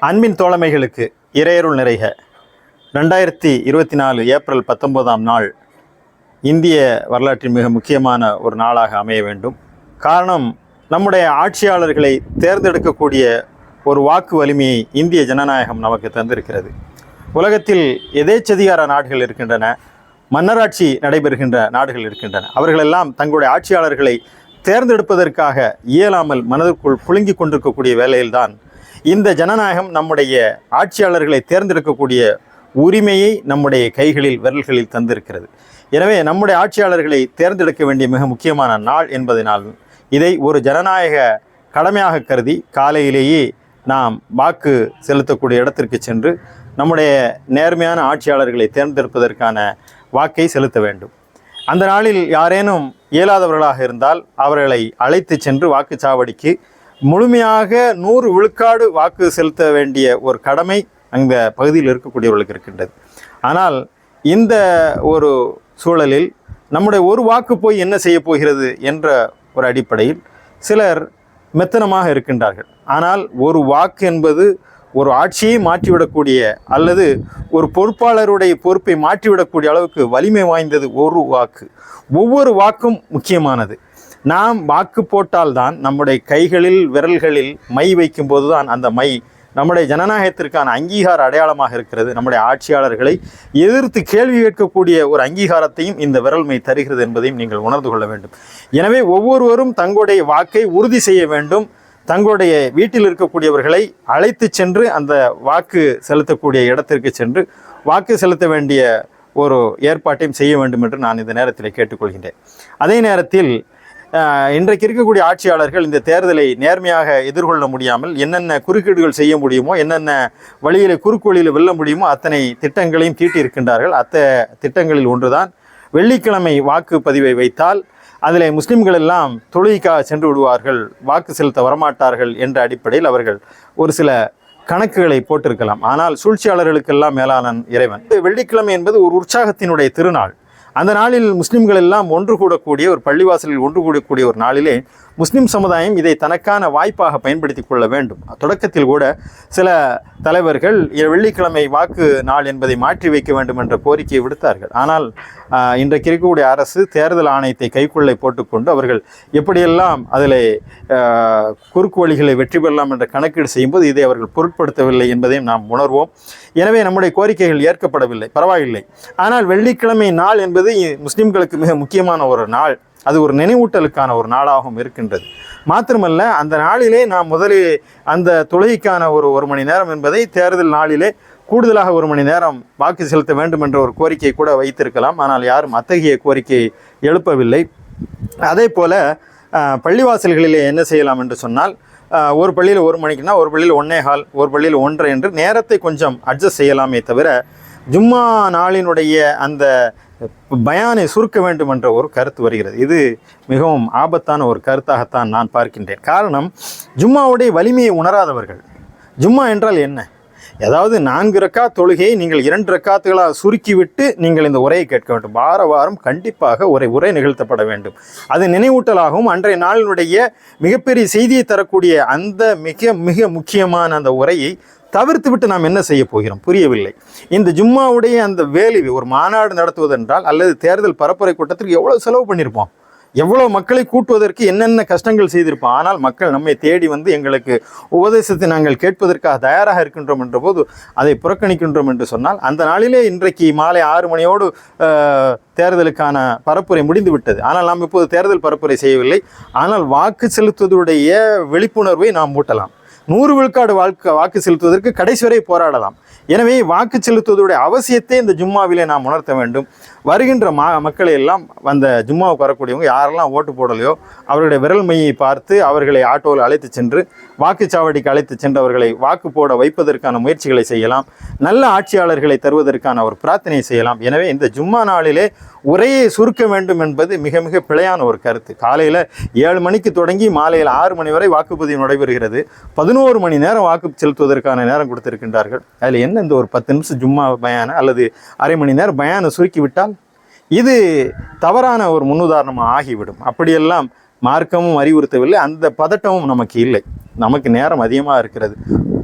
அன்பின் தோழமைகளுக்கு இறையருள் நிறைக. ரெண்டாயிரத்தி இருபத்தி நாலு ஏப்ரல் பத்தொன்பதாம் நாள் இந்திய வரலாற்றின் மிக முக்கியமான ஒரு நாளாக அமைய வேண்டும். காரணம் நம்முடைய ஆட்சியாளர்களை தேர்ந்தெடுக்கக்கூடிய ஒரு வாக்கு வலிமையை இந்திய ஜனநாயகம் நமக்கு தந்திருக்கிறது. உலகத்தில் எதேச்சதிகார நாடுகள் இருக்கின்றன மன்னராட்சி நடைபெறுகின்ற நாடுகள் இருக்கின்றன. அவர்களெல்லாம் தங்களுடைய ஆட்சியாளர்களை தேர்ந்தெடுப்பதற்காக இயலாமல் மனதிற்குள் புழுங்கி கொண்டிருக்கக்கூடிய வேலையில்தான் இந்த ஜனநாயகம் நம்முடைய ஆட்சியாளர்களை தேர்ந்தெடுக்கக்கூடிய உரிமையை நம்முடைய கைகளில் விரல்களில் தந்திருக்கிறது. எனவே நம்முடைய ஆட்சியாளர்களை தேர்ந்தெடுக்க வேண்டிய மிக முக்கியமான நாள் என்பதனால் இதை ஒரு ஜனநாயக கடமையாக கருதி காலையிலேயே நாம் வாக்கு செலுத்தக்கூடிய இடத்திற்கு சென்று நம்முடைய நேர்மையான ஆட்சியாளர்களை தேர்ந்தெடுப்பதற்கான வாக்கை செலுத்த வேண்டும். அந்த நாளில் யாரேனும் இயலாதவர்களாக இருந்தால் அவர்களை அழைத்து சென்று வாக்குச்சாவடிக்கு முழுமையாக நூறு விழுக்காடு வாக்கு செலுத்த வேண்டிய ஒரு கடமை அந்த பகுதியில் இருக்கக்கூடியவர்களுக்கு இருக்கின்றது. ஆனால் இந்த ஒரு சூழலில் நம்முடைய ஒரு வாக்கு போய் என்ன செய்ய போகிறது என்ற ஒரு அடிப்படையில் சிலர் மெத்தனமாக இருக்கின்றார்கள். ஆனால் ஒரு வாக்கு என்பது ஒரு ஆட்சியை மாற்றிவிடக்கூடிய அல்லது ஒரு பொறுப்பாளருடைய பொறுப்பை மாற்றிவிடக்கூடிய அளவுக்கு வலிமை வாய்ந்தது ஒரு வாக்கு. ஒவ்வொரு வாக்கும் முக்கியமானது. நாம் வாக்கு போட்டால்தான் நம்முடைய கைகளில் விரல்களில் மை வைக்கும்போது தான் அந்த மை நம்முடைய ஜனநாயகத்திற்கான அங்கீகார அடையாளமாக இருக்கிறது. நம்முடைய ஆட்சியாளர்களை எதிர்த்து கேள்வி கேட்கக்கூடிய ஒரு அங்கீகாரத்தையும் இந்த விரல்மை தருகிறது என்பதையும் நீங்கள் உணர்ந்து கொள்ள வேண்டும். எனவே ஒவ்வொருவரும் தங்களுடைய வாக்கை உறுதி செய்ய வேண்டும். தங்களுடைய வீட்டில் இருக்கக்கூடியவர்களை அழைத்து சென்று அந்த வாக்கு செலுத்தக்கூடிய இடத்திற்கு சென்று வாக்கு செலுத்த வேண்டிய ஒரு ஏற்பாட்டையும் செய்ய வேண்டும் என்று நான் இந்த நேரத்தில் கேட்டுக்கொள்கின்றேன். அதே நேரத்தில் இன்றைக்கு இருக்கக்கூடிய ஆட்சியாளர்கள் இந்த தேர்தலை நேர்மையாக எதிர்கொள்ள முடியாமல் என்னென்ன குறுக்கீடுகள் செய்ய முடியுமோ என்னென்ன வழியில் குறுக்கு வெல்ல முடியுமோ அத்தனை திட்டங்களையும் தீட்டியிருக்கின்றார்கள். அத்த திட்டங்களில் ஒன்றுதான் வெள்ளிக்கிழமை வாக்குப்பதிவை வைத்தால் அதில் முஸ்லீம்கள் எல்லாம் தொழுகைக்காக சென்று விடுவார்கள் வாக்கு செலுத்த வரமாட்டார்கள் என்ற அடிப்படையில் அவர்கள் ஒரு சில கணக்குகளை போட்டிருக்கலாம். ஆனால் சூழ்ச்சியாளர்களுக்கெல்லாம் மேலான இறைவன். வெள்ளிக்கிழமை என்பது ஒரு உற்சாகத்தினுடைய திருநாள். அந்த நாளில் முஸ்லீம்கள் எல்லாம் ஒன்று கூடக்கூடிய ஒரு பள்ளிவாசலில் ஒன்று கூடக்கூடிய ஒரு நாளிலே முஸ்லிம் சமுதாயம் இதை தனக்கான வாய்ப்பாக பயன்படுத்தி கொள்ள வேண்டும். தொடக்கத்தில் கூட சில தலைவர்கள் வெள்ளிக்கிழமை வாக்கு நாள் என்பதை மாற்றி வைக்க வேண்டும் என்ற கோரிக்கையை விடுத்தார்கள். ஆனால் இன்றைக்கு இருக்கக்கூடிய அரசு தேர்தல் ஆணையத்தை கைக்குள்ளே போட்டுக்கொண்டு அவர்கள் எப்படியெல்லாம் அதில் குறுக்கு வழிகளை வெற்றி பெறலாம் என்ற கணக்கீடு செய்யும்போது இதை அவர்கள் பொருட்படுத்தவில்லை என்பதையும் நாம் உணர்வோம். எனவே நம்முடைய கோரிக்கைகள் ஏற்கப்படவில்லை பரவாயில்லை. ஆனால் வெள்ளிக்கிழமை நாள் என்பது முஸ்லிம்களுக்கு மிக முக்கியமான ஒரு நாள். அது ஒரு நினைவூட்டலுக்கான ஒரு நாளாகவும் இருக்கின்றது. மாத்திரமல்ல அந்த நாளிலே நாம் முதலில் அந்த தொழுகைக்கான ஒரு ஒரு மணி நேரம் என்பதை தேர்தல் நாளிலே கூடுதலாக ஒரு மணி நேரம் வாக்கு செலுத்த வேண்டும் என்ற ஒரு கோரிக்கை கூட வைத்திருக்கலாம். ஆனால் யாரும் அத்தகைய கோரிக்கையை எழுப்பவில்லை. அதே போல் பள்ளிவாசல்களிலே என்ன செய்யலாம் என்று சொன்னால் ஒரு பள்ளியில் ஒரு மணிக்குனா ஒரு பள்ளியில் ஒன்னே ஹால் ஒரு பள்ளியில் ஒன்றரை என்று நேரத்தை கொஞ்சம் அட்ஜஸ்ட் செய்யலாமே தவிர ஜும்மா நாளினுடைய அந்த பயானை சுருக்க வேண்டும் என்ற ஒரு கருத்து வருகிறது. இது மிகவும் ஆபத்தான ஒரு கருத்தாகத்தான் நான் பார்க்கின்றேன். காரணம் ஜும்மாவுடைய வலிமையை உணராதவர்கள். ஜும்மா என்றால் என்ன? ஏதாவது நான்கு ரக்கா தொழுகையை நீங்கள் இரண்டு ரக்காத்துகளாக சுருக்கிவிட்டு நீங்கள் இந்த உரையை கேட்க வேண்டும். வார வாரம் கண்டிப்பாக ஒரு உரை நிகழ்த்தப்பட வேண்டும். அது நினைவூட்டலாகவும் அன்றைய நாளினுடைய மிகப்பெரிய செய்தியை தரக்கூடிய அந்த மிக மிக முக்கியமான அந்த உரையை தவிர்த்து விட்டு நாம் என்ன செய்ய போகிறோம்? புரியவில்லை. இந்த ஜும்மாவுடைய அந்த வேல்யூ ஒரு மாநாடு நடத்துவதென்றால் அல்லது தேர்தல் பரப்புரை கூட்டத்திற்கு எவ்வளோ செலவு பண்ணியிருப்போம் எவ்வளோ மக்களை கூட்டுவதற்கு என்னென்ன கஷ்டங்கள் செய்திருப்போம்? ஆனால் மக்கள் நம்மை தேடி வந்து எங்களுக்கு உபதேசத்தை நாங்கள் கேட்பதற்காக தயாராக இருக்கின்றோம் என்ற போது அதை புறக்கணிக்கின்றோம் என்று சொன்னால் அந்த நாளிலே இன்றைக்கு மாலை ஆறு மணியோடு தேர்தலுக்கான பரப்புரை முடிந்து விட்டது ஆனால் நாம் இப்போது தேர்தல் பரப்புரை செய்யவில்லை. ஆனால் வாக்கு செலுத்துவதுடைய விழிப்புணர்வை நாம் மூட்டலாம் நூறு விழுக்காடு வாழ்க்கை வாக்கு செலுத்துவதற்கு கடைசி வரை போராடலாம். எனவே வாக்கு செலுத்துவதுடைய அவசியத்தை இந்த ஜும்மாவிலே நாம் உணர்த்த வேண்டும். வருகின்ற மா மக்களை எல்லாம் அந்த ஜும்மாவுக்கு வரக்கூடியவங்க யாரெல்லாம் ஓட்டு போடலையோ அவருடைய விரல் மையை பார்த்து அவர்களை ஆட்டோவில் அழைத்து சென்று வாக்குச்சாவடிக்கு அழைத்து சென்றவர்களை வாக்கு போட வைப்பதற்கான முயற்சிகளை செய்யலாம். நல்ல ஆட்சியாளர்களை தருவதற்கான ஒரு பிரார்த்தனை செய்யலாம். எனவே இந்த ஜும்மா நாளிலே உரையை சுருக்க வேண்டும் என்பது மிக மிக பிழையான ஒரு கருத்து. காலையில் ஏழு மணிக்கு தொடங்கி மாலையில் ஆறு மணி வரை வாக்குப்பதிவு நடைபெறுகிறது. பதினோரு மணி நேரம் வாக்கு செலுத்துவதற்கான நேரம் கொடுத்திருக்கின்றார்கள். அதில் என்ன இந்த ஒரு பத்து நிமிஷம் ஜும்மா பயான அல்லது அரை மணி நேரம் பயானை சுருக்கி விட்டால் இது தவறான ஒரு முன்னுதாரணமாக ஆகிவிடும். அப்படியெல்லாம் மார்க்கமும் அறிவுறுத்தவில்லை. அந்த பதட்டமும் நமக்கு இல்லை. நமக்கு நேரம் அதிகமாக இருக்கிறது.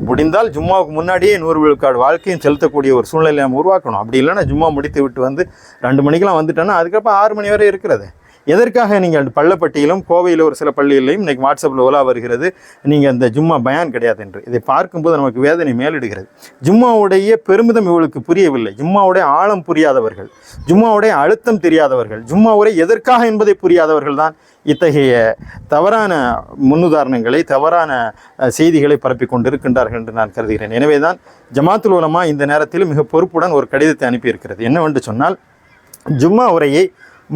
முடிந்தால் ஜும்மாவுக்கு முன்னாடியே நூறு விழுக்காடு வாழ்க்கையும் செலுத்தக்கூடிய ஒரு சூழ்நிலையை நம்ம உருவாக்கணும். அப்படி இல்லைன்னா ஜும்மா முடித்து விட்டு வந்து ரெண்டு மணிக்கெலாம் வந்துட்டோன்னா அதுக்கப்புறம் ஆறு மணி வரை இருக்கிறது. எதற்காக நீங்கள் பள்ளப்பட்டியிலும் கோவையில் ஒரு சில பள்ளிகளிலும் இன்றைக்கி வாட்ஸ்அப்பில் ஓலா வருகிறது? நீங்கள் அந்த ஜும்மா பயான் கிடையாது என்று. இதை பார்க்கும்போது நமக்கு வேதனை மேலிடுகிறது. ஜும்மாவுடைய பெருமிதம் இவளுக்கு புரியவில்லை. ஜும்மாவுடைய ஆழம் புரியாதவர்கள் ஜும்மாவுடைய அழுத்தம் தெரியாதவர்கள் ஜும்மா உரை எதற்காக என்பதை புரியாதவர்கள் தான் இத்தகைய தவறான முன்னுதாரணங்களை தவறான செய்திகளை பரப்பி கொண்டிருக்கின்றார்கள் என்று நான் கருதுகிறேன். எனவே தான் ஜமாத்துல் உலமா இந்த நேரத்தில் மிக பொறுப்புடன் ஒரு கடிதத்தை அனுப்பியிருக்கிறது. என்னவென்று சொன்னால் ஜும்மா உரையை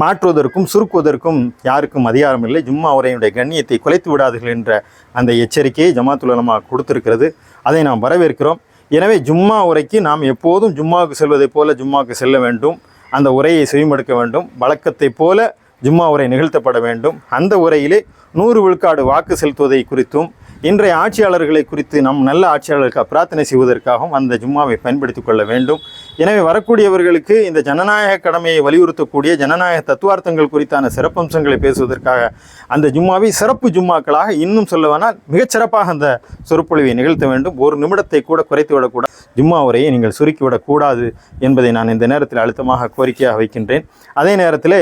மாற்றுவதற்கும் சுருக்குவதற்கும் யாருக்கும் அதிகாரம் இல்லை. ஜும்மா உரையினுடைய கண்ணியத்தை குலைத்து விடாதீர்கள் என்ற அந்த எச்சரிக்கையை ஜமாத்துலமா கொடுத்திருக்கிறது. அதை நாம் வரவேற்கிறோம். எனவே ஜும்மா உரைக்கு நாம் எப்போதும் ஜும்மாவுக்கு செல்வதைப் போல ஜும்மாவுக்கு செல்ல வேண்டும். அந்த உரையை செவிமடுக்க வேண்டும். வழக்கத்தைப் போல ஜும்மா உரை நிகழ்த்தப்பட வேண்டும். அந்த உரையிலே நூறு விழுக்காடு வாக்கு செலுத்துவதை குறித்தும் இன்றைய ஆட்சியாளர்களை குறித்து நம் நல்ல ஆட்சியாளர்களுக்காக பிரார்த்தனை செய்வதற்காகவும் அந்த ஜும்மாவை பயன்படுத்திக் கொள்ள வேண்டும். எனவே வரக்கூடியவர்களுக்கு இந்த ஜனநாயக கடமையை வலியுறுத்தக்கூடிய ஜனநாயக தத்துவார்த்தங்கள் குறித்தான சிறப்பம்சங்களை பேசுவதற்காக அந்த ஜும்மாவை சிறப்பு ஜும்மாக்களாக இன்னும் சொல்லவேனால் மிகச்சிறப்பாக அந்த சொற்பொழிவை நிகழ்த்த வேண்டும். ஒரு நிமிடத்தை கூட குறைத்து விடக்கூடாது. ஜும்மா உரையை நீங்கள் சுருக்கிவிடக்கூடாது என்பதை நான் இந்த நேரத்தில் அழுத்தமாக கோரிக்கையாக வைக்கின்றேன். அதே நேரத்தில்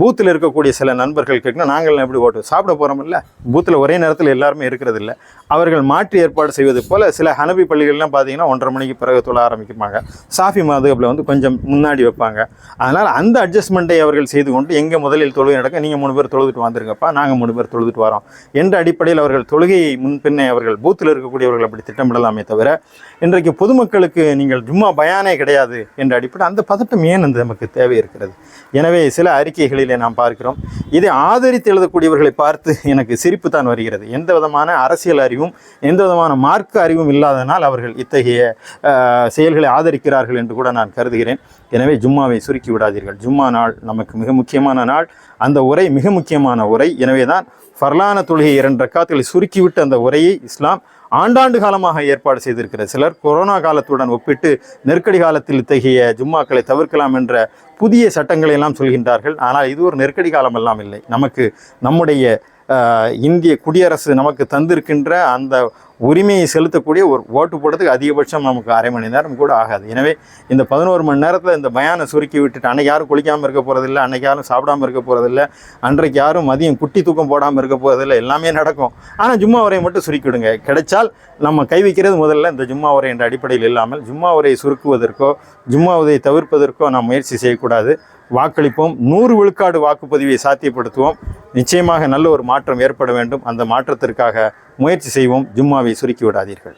பூத்தில் இருக்கக்கூடிய சில நண்பர்கள் கேட்கணும் நாங்கள் எப்படி ஓட்டு? சாப்பிட இல்லை பூத்தில் ஒரே ஒரே நேரத்தில் எல்லாருமே இருக்கிறது இல்லை அவர்கள் மாற்று ஏற்பாடு செய்வது போல் சில ஹனபி பள்ளிகள்லாம் பார்த்தீங்கன்னா ஒன்றரை மணிக்கு பிறகு தொழ ஆரம்பிப்பாங்க சாஃபி மாதுகப்பில் வந்து கொஞ்சம் முன்னாடி வைப்பாங்க. அதனால் அந்த அட்ஜஸ்ட்மெண்ட்டை அவர்கள் செய்து கொண்டு எங்கே முதலில் தொழுகை நடக்க நீங்கள் மூணு பேர் தொழுதுட்டு வந்துருங்கப்பா நாங்கள் மூணு பேர் தொழுதுட்டு வரோம். என்ற அடிப்படையில் அவர்கள் தொழுகையை முன்பின்னே அவர்கள் பூத்தில் இருக்கக்கூடியவர்கள் அப்படி திட்டமிடலாமே தவிர இன்றைக்கு பொதுமக்களுக்கு நீங்கள் ஜும்மா பயானே கிடையாது என்ற அடிப்படை அந்த பதட்டம் ஏன் அந்த நமக்கு தேவை இருக்கிறது? எனவே சில அறிக்கைகளிலே நாம் பார்க்கிறோம். இதை ஆதரித்து எழுதக்கூடியவர்களை பார்த்து எனக்கு சிரிப்பு தான் வருகிறது. எந்த விதமான அரசியல் அறிவும் எந்த விதமான மார்க்க அறிவும் இல்லாதனால் அவர்கள் இத்தகைய செயல்களை ஆதரிக்கிறார்கள் என்று கூட நான் கருதுகிறேன். எனவே ஜும்மாவை சுருக்கி விடாதீர்கள். ஜும்மா நாள் நமக்கு மிக முக்கியமான நாள். அந்த உரை மிக முக்கியமான உரை. எனவே தான் ஃபர்லான தொழுகை இரண்டு ரக்காத்துகளை சுருக்கிவிட்டு அந்த உரையை இஸ்லாம் ஆண்டாண்டு காலமாக ஏற்பாடு செய்திருக்கிறது சிலர் கொரோனா காலத்துடன் ஒப்பிட்டு நெருக்கடி காலத்தில் இத்தகைய ஜும்மாக்களை தவிர்க்கலாம் என்ற புதிய சட்டங்களை எல்லாம் சொல்கின்றார்கள். ஆனால் இது ஒரு நெருக்கடி காலம் எல்லாம் இல்லை. நமக்கு நம்முடைய இந்திய குடியரசு நமக்கு தந்திருக்கின்ற அந்த உரிமையை செலுத்தக்கூடிய ஒரு ஓட்டு போடுறதுக்கு அதிகபட்சம் நமக்கு அரை மணி நேரம் கூட ஆகாது. எனவே இந்த பதினோரு மணி நேரத்தில் இந்த பயானை சுருக்கி விட்டுட்டு அன்னைக்கு யாரும் குளிக்காமல் இருக்க போகிறதில்ல அன்றைக்கி யாரும் சாப்பிடாமல் இருக்க போகிறதில்ல அன்றைக்கு யாரும் மதியம் குட்டி தூக்கம் போடாமல் இருக்க போகிறதில்ல எல்லாமே நடக்கும். ஆனால் ஜும்மா உரையை மட்டும் சுருக்கிவிடுங்க கிடைச்சால் நம்ம கை வைக்கிறது முதல்ல இந்த ஜும்மா உரை என்ற அடிப்படையில் இல்லாமல் ஜும்மா உரையை சுருக்குவதற்கோ ஜும்மா உரையை தவிர்ப்பதற்கோ நாம் முயற்சி செய்யக்கூடாது. வாக்களிப்போம். நூறு விழுக்காடு வாக்குப்பதிவை சாத்தியப்படுத்துவோம். நிச்சயமாக நல்ல ஒரு மாற்றம் ஏற்பட வேண்டும். அந்த மாற்றத்திற்காக முயற்சி செய்வோம். ஜும்மாவை சுருக்கி விடாதீர்கள்.